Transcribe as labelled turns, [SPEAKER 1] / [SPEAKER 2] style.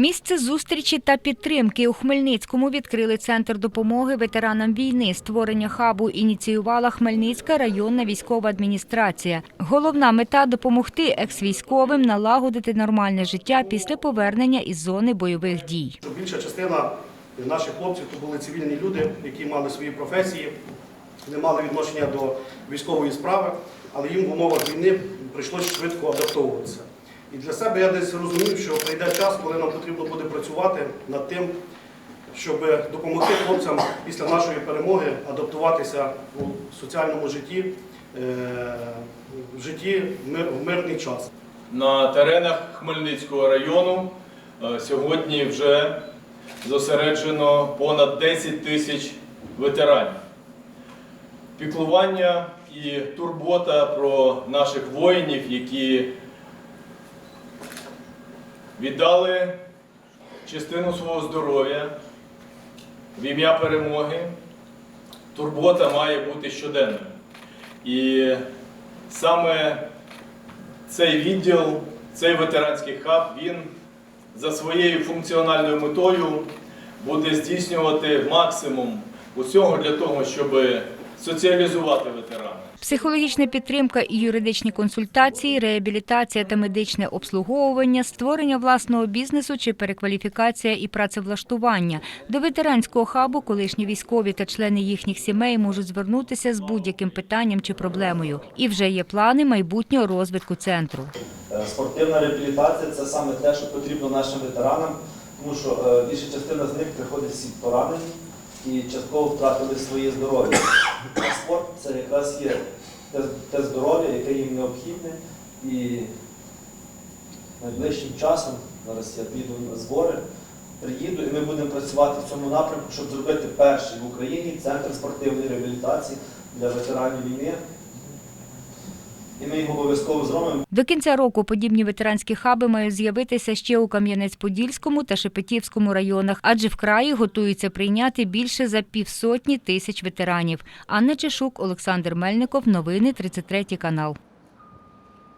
[SPEAKER 1] Місце зустрічі та підтримки у Хмельницькому відкрили центр допомоги ветеранам війни. Створення хабу ініціювала Хмельницька районна військова адміністрація. Головна мета допомогти екс-військовим налагодити нормальне життя після повернення із зони бойових дій.
[SPEAKER 2] Більша частина наших хлопців то були цивільні люди, які мали свої професії, не мали відношення до військової справи, але їм в умовах війни прийшлося швидко адаптовуватися. Для себе я десь розумів, що прийде час, коли нам потрібно буде працювати над тим, щоб допомогти хлопцям після нашої перемоги адаптуватися у соціальному житті, е, в житті в мирний час.
[SPEAKER 3] На теренах Хмельницького району е, сьогодні вже зосереджено понад 10 тисяч ветеранів. Піклування і турбота про наших воїнів, які віддали частину свого здоров'я в ім'я перемоги. Турбота має бути щоденною. І саме цей відділ, цей ветеранський хаб, він за своєю функціональною метою буде здійснювати максимум усього для того, щоб соціалізувати ветерана.
[SPEAKER 1] Психологічна підтримка і юридичні консультації, реабілітація та медичне обслуговування, створення власного бізнесу чи перекваліфікація і працевлаштування. До ветеранського хабу колишні військові та члени їхніх сімей можуть звернутися з будь-яким питанням чи проблемою. І вже є плани майбутнього розвитку центру.
[SPEAKER 4] Е, Спортивна реабілітація це саме те, що потрібно нашим ветеранам, тому що е, більша частина з них приходить всі поранені і частково втратили своє здоров'я. А спорт це якраз є те, те здоров'я, яке їм необхідне. І найближчим часом, зараз я піду на збори, приїду і ми будемо працювати в цьому напрямку, щоб зробити перший в Україні центр спортивної реабілітації для ветеранів війни. І ми його обов'язково зробимо.
[SPEAKER 1] До кінця року подібні ветеранські хаби мають з'явитися ще у Кам'янець-Подільському та Шепетівському районах, адже в краї готуються прийняти більше за півсотні тисяч ветеранів. Анна Чешук, Олександр Мельников. Новини 33 канал.